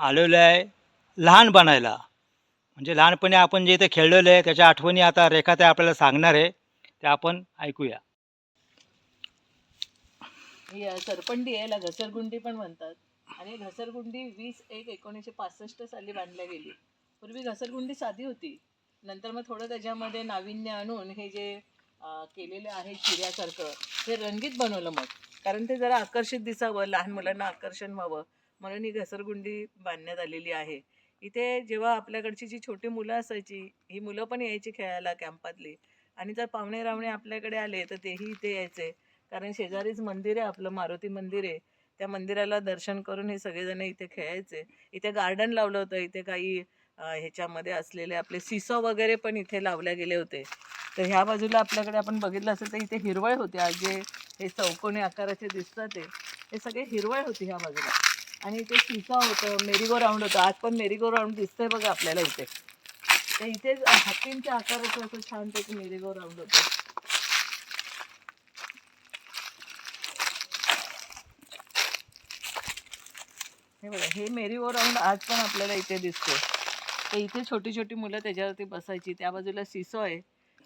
आलेलो आहे लहान बनायला. म्हणजे लहानपणी आपण जे इथे खेळलेलं आहे त्याच्या आठवणी आता रेखा त्या आपल्याला सांगणार आहे त्या आपण ऐकूया. ही सरपंडी आहे याला घसरगुंडी पण म्हणतात. आणि घसरगुंडी वीस एक एकोणीसशे पासष्ट साली बांधल्या गेली. पूर्वी घसरगुंडी साधी होती. नंतर मग थोडं त्याच्यामध्ये नाविन्य आणून हे जे केलेलं आहे चिऱ्यासारखं ते रंगीत बनवलं मग. कारण ते जरा आकर्षित दिसावं लहान मुलांना आकर्षण व्हावं. म्हणून ही घसरगुंडी बांधण्यात आलेली आहे. इथे जेव्हा आपल्याकडची जी छोटी मुलं असायची ही मुलं पण यायची खेळायला कॅम्पातली. आणि जर पाहुणे रावणे आपल्याकडे आले तर तेही इथे यायचे. कारण शेजारीच मंदिर आहे आपलं मारुती मंदिर आहे. त्या मंदिराला दर्शन करून हे सगळेजण इथे खेळायचे. इथे गार्डन लावलं होतं इथे काही ह्याच्यामध्ये असलेले आपले सिसो वगैरे पण इथे लावले गेले होते. तर ह्या बाजूला आपल्याकडे आपण बघितलं असेल तर इथे हिरवळ होते. आज जे हे चौकोनी आकाराचे दिसतात ते हे सगळे हिरवळ होती ह्या बाजूला. आणि इथे शिका होतं मेरीगो राऊंड होतं. आज पण मेरीगो राऊंड दिसतंय बघा आपल्याला इथे. तर इथे हत्तींच्या आकाराचं असं छानपैकी मेरीगो राऊंड होतं. हे बघा हे मेरीगो राऊंड आज पण आपल्याला इथे दिसते तर इथे छोटी छोटी मुलं त्याच्यावरती बसायची. त्या बाजूला सिसो आहे.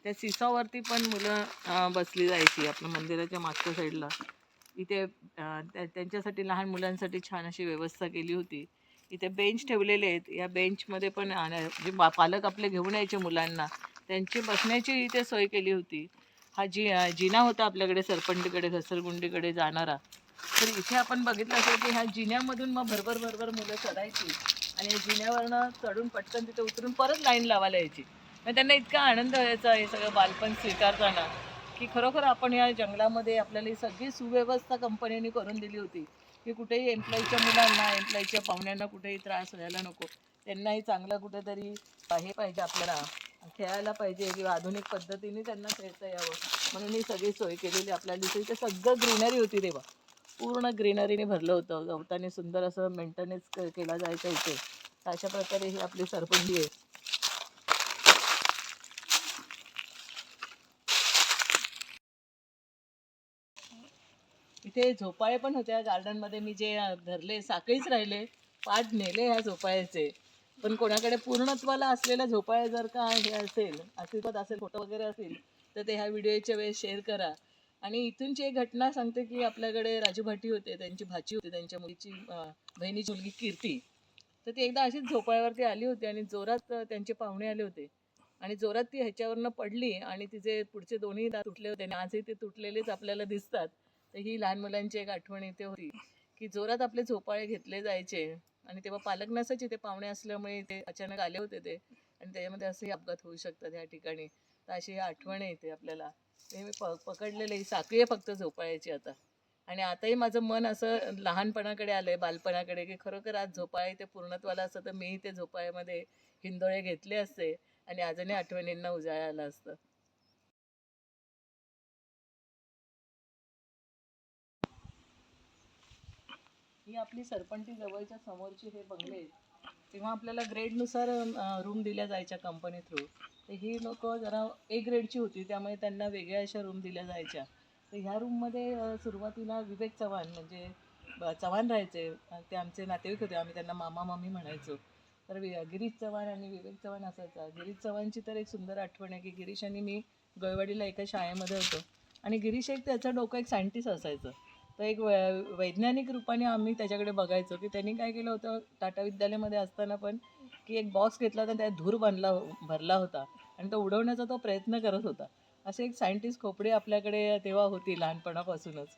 त्या सिसोवरती पण मुलं बसली जायची आपल्या मंदिराच्या मागच्या साईडला इथे त्यांच्यासाठी लहान मुलांसाठी छान अशी व्यवस्था केली होती. इथे बेंच ठेवलेले आहेत. या बेंचमध्ये पण जे पालक आपले घेऊन यायचे मुलांना त्यांची बसण्याची इथे सोय केली होती. हा जी जिना होता आपल्याकडे सरपंडीकडे घसरगुंडीकडे जाणारा. तर इथे आपण बघितलं असेल की ह्या जिन्यामधून मग भरभर भरभर मुलं चढायची आणि या जिन्यावरनं चढून पटकन तिथे उतरून परत लाईन लावायला यायची. मग त्यांना इतका आनंद व्हायचा हे सगळं बालपण स्वीकारताना. की खरोखर आपण या जंगलामध्ये आपल्याला ही सगळी सुव्यवस्था कंपनीने करून दिली होती. की कुठेही एम्प्लॉईच्या मुलांना एम्प्लॉईच्या पाहुण्यांना कुठेही त्रास व्हायला नको. त्यांनाही चांगलं कुठेतरी हे पाहिजे आपल्याला खेळायला पाहिजे किंवा आधुनिक पद्धतीने त्यांना खेळता यावं. म्हणून ही सगळी सोय केलेली आपल्याला दिसली. तर सगळं ग्रीनरी होती तेव्हा. पूर्ण ग्रीनरीने भरलं होतं. गवताने सुंदर असं मेंटेनन्स केला जायचं इथे. तर अशा प्रकारे ही आपली सरपंडी आहे. इथे झोपाळे पण होत्या. गार्डनमध्ये मी जे धरले साखळीच राहिले पाठ नेले ह्या झोपाळ्याचे. पण कोणाकडे पूर्णत्वाला असलेल्या झोपाळ्या जर का हे असेल अस्तित्वात असेल फोटो वगैरे असतील तर ते ह्या व्हिडिओच्या वेळेस शेअर करा. आणि इथूनची एक घटना सांगते की आपल्याकडे राजू भाटी होते त्यांची भाची होती त्यांच्या मुलीची बहिणीची मुलगी कीर्ती. तर ती एकदा अशीच झोपाळ्यावरती आली होती आणि जोरात त्यांचे पाहुणे आले होते. आणि जोरात ती ह्याच्यावरनं पडली आणि तिचे पुढचे दोन्ही दात तुटले होते आणि आजही ते तुटलेलेच आपल्याला दिसतात. तर ही लहान मुलांची एक आठवण येते होती की जोरात आपले झोपाळे घेतले जायचे आणि तेव्हा पालक नसायचे ते पाहुणे असल्यामुळे ते अचानक आले होते ते आणि त्याच्यामध्ये असेही अपघात होऊ शकतात ह्या ठिकाणी. तर अशी आठवण येते आपल्याला. ते मी प पकडलेलं ही साखळी आहे फक्त झोपाळ्याची आता. आणि आताही माझं मन असं लहानपणाकडे आलंय बालपणाकडे की खरोखर आज झोपाळे ते पूर्णत्वाला असतं तर मीही ते झोपाळ्यामध्ये हिंदोळे घेतले असते आणि आजही आठवणींना उजाळा आला असतं. ही आपली सरपंटी जवळच्या समोरची हे बंगले आहेत. तेव्हा आपल्याला ग्रेडनुसार रूम दिल्या जायच्या कंपनी थ्रू तर ही लोक जरा ए ग्रेडची होती त्यामुळे त्यांना वेगळ्या अशा रूम दिल्या जायच्या. तर ह्या रूममध्ये सुरुवातीला विवेक चव्हाण म्हणजे चव्हाण राहायचे. ते आमचे नातेवाईक होते आम्ही त्यांना मामा मामी म्हणायचो. तर गिरीश चव्हाण आणि विवेक चव्हाण असायचा. गिरीश चव्हाणची तर एक सुंदर आठवण आहे की गिरीश आणि मी गळवाडीला एका शाळेमध्ये होतो. आणि गिरीश एक त्याचं डोकं एक सायंटिस्ट असायचं. तर एक वै- वैज्ञानिक रूपाने आम्ही त्याच्याकडे बघायचो की त्यांनी काय केलं होतं टाटा विद्यालयामध्ये असताना पण की एक बॉक्स घेतला होता त्यात धूर बांधला भरला होता आणि तो उडवण्याचा तो प्रयत्न करत होता. असे एक सायंटिस्ट खोपडे आपल्याकडे तेव्हा होती लहानपणापासूनच.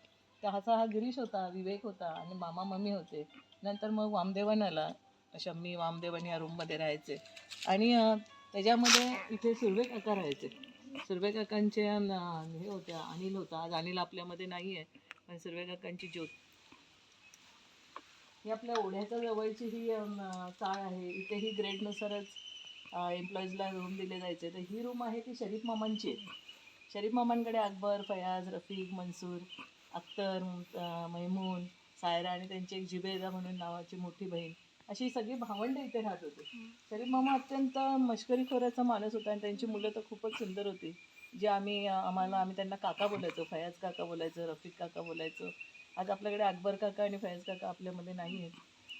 तर असा हा गिरीश होता विवेक होता आणि मामा मम्मी होते. नंतर मग वामदेवन आला. शम्मी वामदेवन या रूममध्ये राहायचे. आणि त्याच्यामध्ये इथे सुर्वे काका राहायचे. सुर्वे काकांचे हे होत्या अनिल होता. आज अनिल आपल्यामध्ये नाही आहे आणि सुर्वे काकांची ज्योत. ही आपल्या ओढ्याच्या जवळची ही चाळ आहे. इथे ही ग्रेडनुसारच एम्प्लॉईजला रूम दिले जायचे. तर ही रूम आहे ती शरीफ मामांची. आहे शरीफ मामांकडे अकबर फयाज रफीक मनसूर अख्तर मैमून सायरा आणि त्यांची एक जिबेदा म्हणून नावाची मोठी बहीण. अशी सगळी भावंड इथे राहत होती. शरीफ मामा अत्यंत मश्करीखोराचा माणूस होता आणि त्यांची मुलं तर खूपच सुंदर होती. जे आम्ही आम्हाला आम्ही त्यांना काका बोलायचो फयाज काका बोलायचो रफिक काका बोलायचो. आज आपल्याकडे अकबर काका आणि फयाज काका आपल्यामध्ये नाही आहेत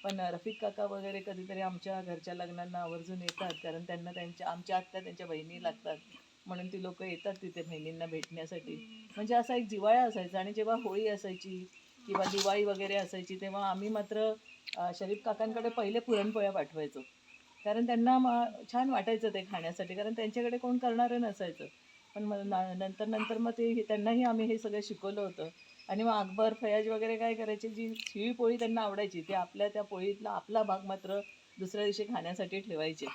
पण रफिक काका वगैरे कधीतरी आमच्या घरच्या लग्नांना आवर्जून येतात. कारण त्यांना त्यांच्या आमच्या आत्या त्यांच्या बहिणी लागतात. म्हणून ती लोक येतात तिथे बहिणींना भेटण्यासाठी. म्हणजे असा एक जिव्हाळा असायचा. आणि जेव्हा होळी असायची किंवा दिवाळी वगैरे असायची तेव्हा आम्ही मात्र शरीफ काकांकडे पहिले पुरणपोळ्या पाठवायचो. कारण त्यांना छान वाटायचं ते खाण्यासाठी. कारण त्यांच्याकडे कोण करणारं नसायचं. पण मग नंतर नंतर मग ते त्यांनाही आम्ही हे सगळं शिकवलं होतं. आणि मग अकबर फयाज वगैरे काय करायचे? जी शिळी पोळी त्यांना आवडायची ते आपल्या त्या पोळीतला आपला भाग मात्र दुसऱ्या दिवशी खाण्यासाठी ठेवायचे.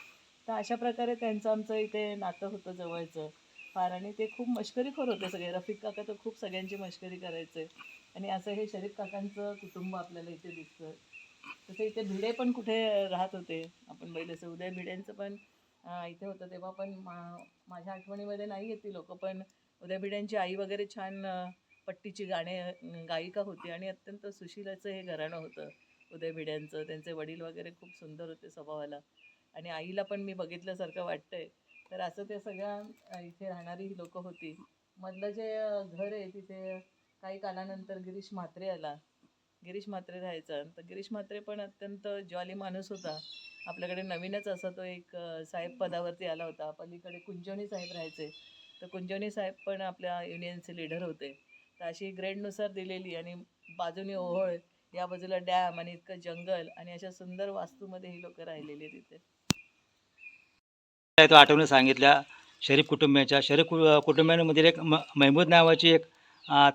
तर अशा प्रकारे त्यांचं आमचं इथे नातं होतं जवळचं. फार आणि ते खूप मश्करीखोर होते सगळे. रफिक काका तर खूप सगळ्यांची मश्करी करायचे. आणि असं हे शरीफ काकांचं कुटुंब आपल्याला इथे दिसतं. तसं इथे भिडे पण कुठे राहत होते. आपण बैल असं उदय भिडेंचं पण इथे होतं तेव्हा पण मा- माझ्या आठवणीमध्ये नाही येत ती लोक पण उदय भिड्यांची आई वगैरे छान पट्टीची गाणे गायिका होती आणि अत्यंत सुशीलाचं हे घराणं होतं उदय भिड्यांचं त्यांचे वडील वगैरे खूप सुंदर होते स्वभावाला. आणि आईला पण मी बघितल्यासारखं वाटतंय. तर असं ते सगळ्या इथे राहणारी ही लोकं होती. मधलं जे घर आहे तिथे काही कालानंतर गिरीश म्हात्रे आला. गिरीश म्हात्रे राहायचा. तर गिरीश म्हात्रे पण अत्यंत जॉली माणूस होता. आपल्याकडे नवीनच असा तो एक साहेब पदावरती आला होता. पलीकडे कुंजवणी साहेब राहायचे. तर कुंजवणी साहेब पण आपल्या युनियनचे लीडर होते. तर अशी ग्रेडनुसार दिलेली आणि बाजूने ओहोळ या बाजूला डॅम आणि इतकं जंगल आणि अशा सुंदर वास्तूमध्ये ही लोक राहिलेली तिथे तो आठवणी सांगितल्या शरीफ कुटुंबियाच्या शरीफ कु कुटुंबियांमधील एक म महमूद नावाची एक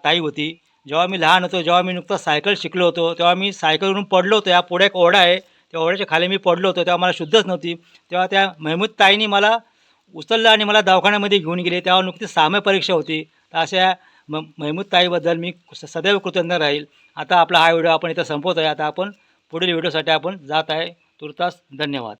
ताई होती. जेव्हा मी लहान होतो जेव्हा मी नुकतं सायकल शिकलो होतो तेव्हा मी सायकलवरून पडलो होतो. या पुढे एक ओढा आहे. त्या ओढ्याच्या खाली मी पडलो होतो. तेव्हा मला शुद्धच नव्हती. तेव्हा त्या महमूद ताईनी मला उचललं आणि मला दवाखान्यामध्ये घेऊन गेले. तेव्हा नुकतीच साम्य परीक्षा होती. तर अशा म महमूद ताईबद्दल मी सदैव कृतज्ञ राहील. आता आपला हा व्हिडिओ आपण इथं संपवत आहे आता आपण पुढील व्हिडिओसाठी आपण जात आहे. तुर्तास धन्यवाद.